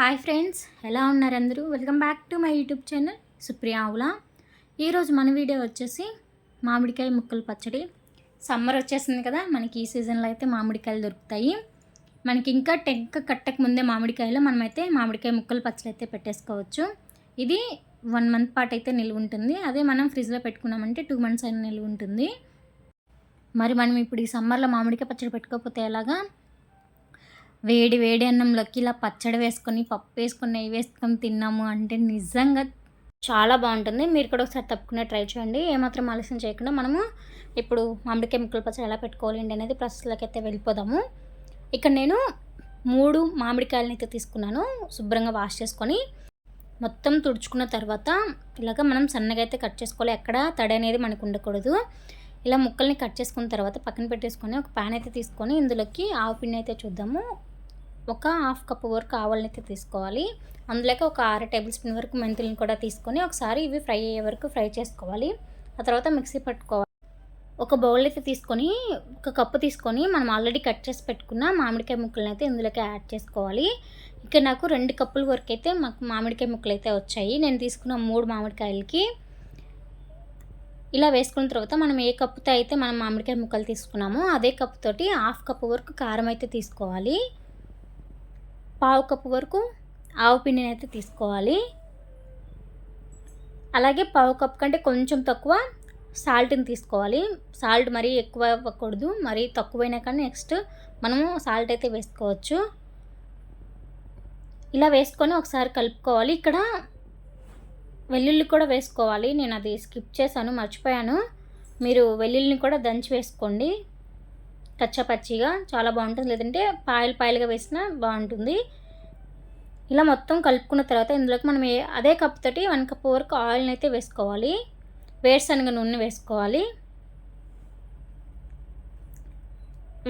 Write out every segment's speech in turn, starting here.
Hi friends ఎలా ఉన్నారు అందరూ? Welcome back to my YouTube channel Supriya Avula. ఈరోజు మన వీడియో వచ్చేసి మామిడికాయ ముక్కలు పచ్చడి. సమ్మర్ వచ్చేసింది కదా మనకి ఈ సీజన్లో అయితే మామిడికాయలు దొరుకుతాయి. మనకి ఇంకా టెంక కట్టక ముందే మామిడికాయలు మనమైతే మామిడికాయ ముక్కలు పచ్చడి అయితే పెట్టేసుకోవచ్చు. ఇది వన్ మంత్ పాటు అయితే నిల్వ ఉంటుంది. అదే మనం ఫ్రిడ్జ్లో పెట్టుకున్నామంటే టూ మంత్స్ అయినా నిల్వ ఉంటుంది. మరి మనం ఇప్పుడు ఈ సమ్మర్లో మామిడికాయ పచ్చడి పెట్టుకోకపోతే ఎలాగా? వేడి వేడి అన్నంలోకి ఇలా పచ్చడి వేసుకొని పప్పు వేసుకొని నెయ్యి వేసుకొని తిన్నాము అంటే నిజంగా చాలా బాగుంటుంది. మీరు కూడా ఒకసారి తప్పకుండా ట్రై చేయండి. ఏమాత్రం ఆలస్యం చేయకుండా మనము ఇప్పుడు మామిడికాయ ముక్కల పచ్చడి ఎలా పెట్టుకోవాలి అనేది ప్రాసెస్లోకి అయితే వెళ్ళిపోదాము. ఇక్కడ నేను మూడు మామిడికాయలని అయితే తీసుకున్నాను. శుభ్రంగా వాష్ చేసుకొని మొత్తం తుడుచుకున్న తర్వాత ఇలాగ మనం సన్నగా అయితే కట్ చేసుకోవాలి. ఎక్కడ తడి అనేది మనకు ఉండకూడదు. ఇలా ముక్కల్ని కట్ చేసుకున్న తర్వాత పక్కన పెట్టేసుకొని ఒక ప్యాన్ అయితే తీసుకొని ఇందులోకి ఆవు పిండి అయితే చూద్దాము. ఒక హాఫ్ కప్ వరకు ఆవాలని అయితే తీసుకోవాలి. అందులోకి ఒక ఆరు టేబుల్ స్పూన్ వరకు మెంతులను కూడా తీసుకొని ఒకసారి ఇవి ఫ్రై అయ్యే వరకు ఫ్రై చేసుకోవాలి. ఆ తర్వాత మిక్సీ పట్టుకోవాలి. ఒక బౌల్ అయితే తీసుకొని ఒక కప్పు తీసుకొని మనం ఆల్రెడీ కట్ చేసి పెట్టుకున్న మామిడికాయ ముక్కలను అయితే ఇందులోకి యాడ్ చేసుకోవాలి. ఇక్కడ నాకు రెండు కప్పుల వరకు అయితే మాకు మామిడికాయ ముక్కలు అయితే వచ్చాయి. నేను తీసుకున్న మూడు మామిడికాయలకి. ఇలా వేసుకున్న తర్వాత మనం ఏ కప్పుతో అయితే మనం మామిడికాయ ముక్కలు తీసుకున్నామో అదే కప్పుతోటి హాఫ్ కప్పు వరకు కారం అయితే తీసుకోవాలి. పావు కప్పు వరకు ఆవు పిండిని అయితే తీసుకోవాలి. అలాగే పావు కప్పు కంటే కొంచెం తక్కువ సాల్ట్ని తీసుకోవాలి. సాల్ట్ మరీ ఎక్కువ ఇవ్వకూడదు మరీ తక్కువైనా కానీ నెక్స్ట్ మనము సాల్ట్ అయితే వేసుకోవచ్చు. ఇలా వేసుకొని ఒకసారి కలుపుకోవాలి. ఇక్కడ వెల్లుల్లి కూడా వేసుకోవాలి. నేను అది స్కిప్ చేశాను మర్చిపోయాను. మీరు వెల్లుల్లిని కూడా దంచి వేసుకోండి. కచ్చపచ్చిగా చాలా బాగుంటుంది. లేదంటే పాయలు పాయలుగా వేసినా బాగుంటుంది. ఇలా మొత్తం కలుపుకున్న తర్వాత ఇందులోకి మనం అదే కప్ తోటి వన్ కప్ వరకు ఆయిల్ని అయితే వేసుకోవాలి. వేరుశనగ నూనె వేసుకోవాలి.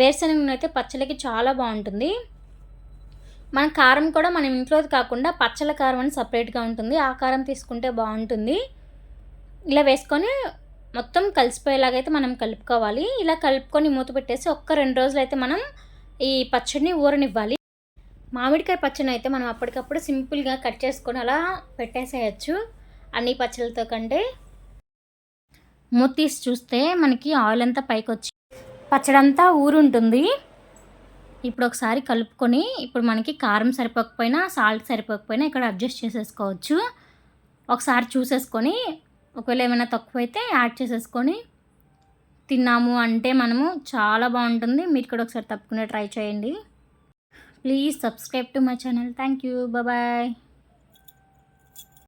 వేరుశనగ నూనె అయితే పచ్చళ్ళకి చాలా బాగుంటుంది. మన కారం కూడా మనం ఇంట్లోది కాకుండా పచ్చల కారం అని సపరేట్గా ఉంటుంది. ఆ కారం తీసుకుంటే బాగుంటుంది. ఇలా వేసుకొని మొత్తం కలిసిపోయేలాగైతే మనం కలుపుకోవాలి. ఇలా కలుపుకొని మూత పెట్టేసి ఒక్క రెండు రోజులు అయితే మనం ఈ పచ్చడిని ఊరనివ్వాలి. మామిడికాయ పచ్చడిని అయితే మనం అప్పటికప్పుడు సింపుల్గా కట్ చేసుకొని అలా పెట్టేసేయచ్చు. అన్ని పచ్చళ్ళతో కంటే. మూత తీసి చూస్తే మనకి ఆయిల్ అంతా పైకి వచ్చి పచ్చడంతా ఊరుంటుంది. ఇప్పుడు ఒకసారి కలుపుకొని ఇప్పుడు మనకి కారం సరిపోకపోయినా సాల్ట్ సరిపోకపోయినా ఇక్కడ అడ్జస్ట్ చేసేసుకోవచ్చు. ఒకసారి చూసేసుకొని ఒకవేళ ఏమైనా తక్కువ అయితే యాడ్ చేసేసుకొని తిన్నాము అంటే మనము చాలా బాగుంటుంది. మీరు కూడా ఒకసారి తప్పకుండా ట్రై చేయండి. Please subscribe to my channel. Thank you. Bye.